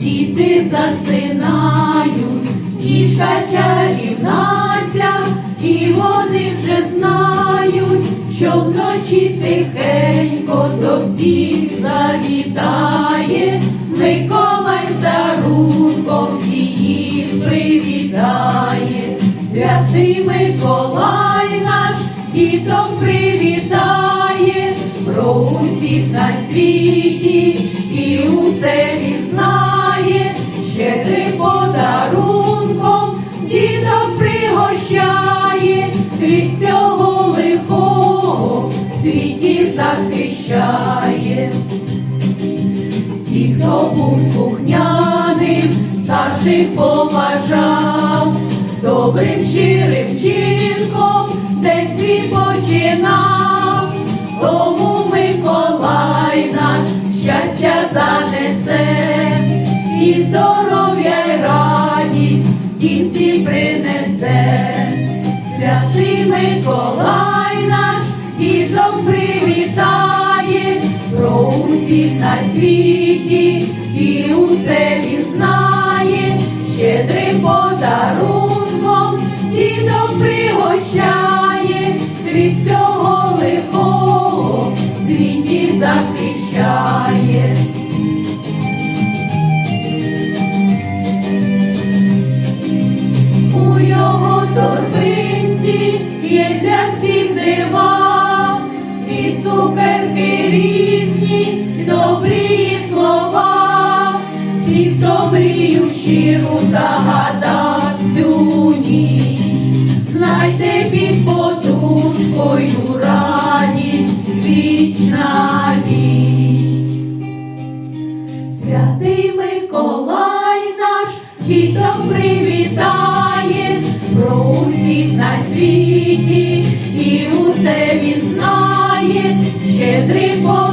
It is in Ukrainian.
діти засинають, кішка чарівнаця, і вони вже знають, що вночі тихенько до всіх завітає, Миколай за руком її привітає, святий Миколай наш діток привітає, про усіх на світі захищає. Всі, хто був слухняним, старших поважав, добрим щирим чинком день свій починав, тому Миколай наш щастя занесе, і здоров'я й радість і всім принесе. Усіх на світі і усе він знає, щедрим подарунком діток пригощає, від цього лихого світі захищає. У його торбинці є для всіх дива, всі, хто мрію щиру загадав цю ніч, знайте під подушкою радість вічна віч. Святий Миколай наш діток привітає, про усіх на світі і усе він знає, щедрим подарунком